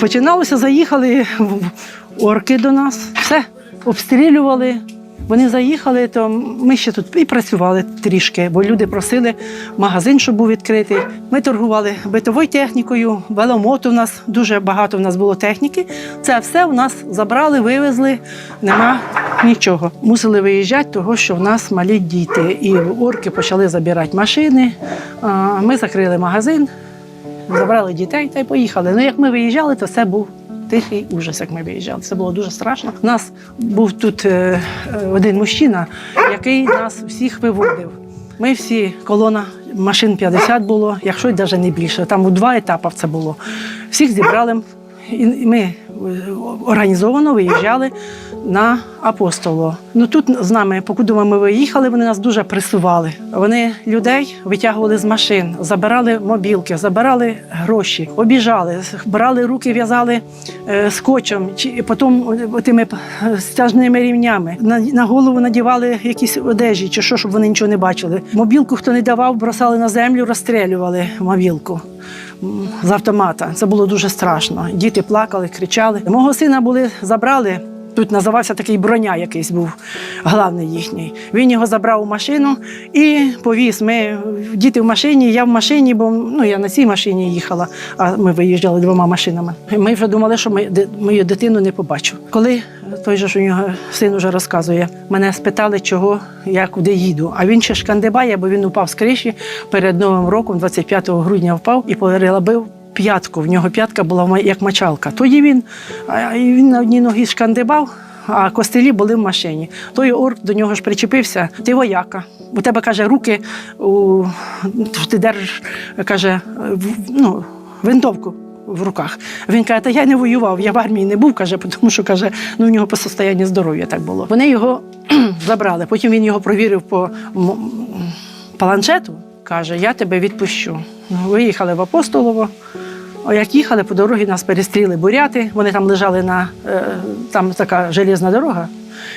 починалося, заїхали в- орки до нас, все обстрілювали. Вони заїхали, то ми ще тут і працювали трішки, бо люди просили магазин, щоб був відкритий. Ми торгували битовою технікою, веломоту. У нас дуже багато в нас було техніки. Це все у нас забрали, вивезли, нема нічого. Мусили виїжджати, того що в нас малі діти. І орки почали забирати машини. Ми закрили магазин, забрали дітей та й поїхали. Ну, як ми виїжджали, то це був тихий ужас, як ми виїжджали. Це було дуже страшно. У нас був тут е, е, один мужчина, який нас всіх виводив. Ми всі, колона машин 50 було, якщо навіть не більше. Там у два етапи це було. Всіх зібрали. І ми організовано виїжджали на апостоло. Ну тут з нами, покуди ми виїхали, вони нас дуже пресували. Вони людей витягували з машин, забирали мобілки, забирали гроші, обіжали, брали руки, в'язали е, скотчем, чи потім е, тими е, стяжними рівнями. На, на голову надівали якісь одежі, чи що, щоб вони нічого не бачили. Мобілку, хто не давав, бросали на землю, розстрілювали мобілку з автомата. Це було дуже страшно. Діти плакали, кричали. Мого сина були забрали. Тут називався такий броня, якийсь був главний їхній. Він його забрав у машину і повіз. Ми діти в машині, я в машині, бо ну я на цій машині їхала, а ми виїжджали двома машинами. Ми вже думали, що ми мою дитину не побачу. Коли той же ж у нього син уже розказує, мене спитали, чого я куди їду. А він ще шкандибає, бо він упав з криші перед новим роком, 25 грудня впав і перелабив п'ятку. В нього п'ятка була як мочалка. Тоді він, він на одній ногі шкандибав, а костелі були в машині. Той орк до нього ж причепився. Ти вояка. У тебе каже, руки у ти держиш, каже, ну, винтовку. В руках. Він каже, та я не воював, я в армії не був, каже, тому що каже, ну в нього по состоянні здоров'я так було. Вони його забрали. Потім він його провірив по планшету, каже, я тебе відпущу. Ну, Виїхали в Апостолово. Як їхали по дорозі, нас перестріли буряти. Вони там лежали на е, там така железна дорога.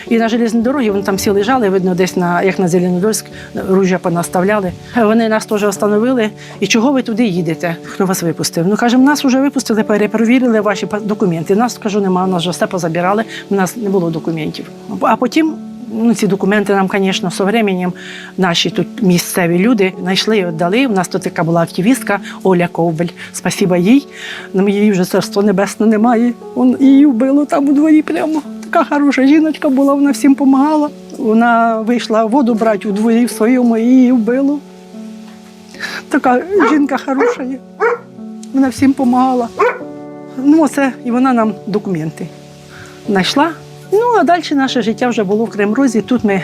І на железній дорогі вони там всі лежали, видно, десь на як на Зеленодольськ, ружя понаставляли. Вони нас теж остановили. І чого ви туди їдете? Хто вас випустив? Ну кажемо, нас вже випустили, перепровірили ваші документи. Нас кажу, немає, нас вже все позабирали. У нас не було документів. А потім. Ну, ці документи нам, звісно, з часом наші тут місцеві люди знайшли і віддали. У нас тут така була активістка Оля Ковбель. Спасіба їй. Нам її вже царство небесне немає. Он її вбило там у дворі прямо. Така хороша жіночка була, вона всім допомагала. Вона вийшла воду брати у дворі в своєму і її вбило. Така жінка хороша. Вона всім допомагала. Ну, оце, і вона нам документи знайшла. Ну, а далі наше життя вже було в Кримрозі. Тут ми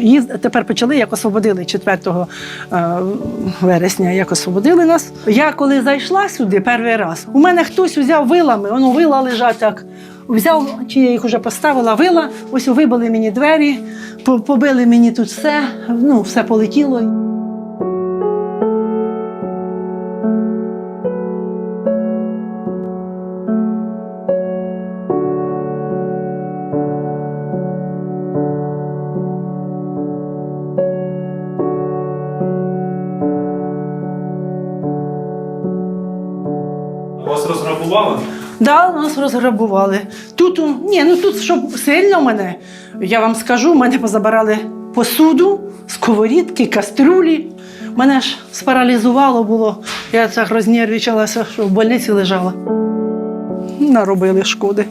їз... тепер почали, як освободили 4 е, вересня, як освободили нас. Я коли зайшла сюди перший раз, у мене хтось взяв вилами, воно вила лежать так. Взяв, чи я їх вже поставила, вила, ось вибили мені двері, побили мені тут все, ну, все полетіло. Розграбували? Да, нас розграбували. Тут, ні, ну тут, щоб сильно мене, я вам скажу, мене позабирали посуду, сковорідки, кастрюлі. Мене ж спаралізувало було. Я так рознервічалася, що в больниці лежала. Наробили шкоди.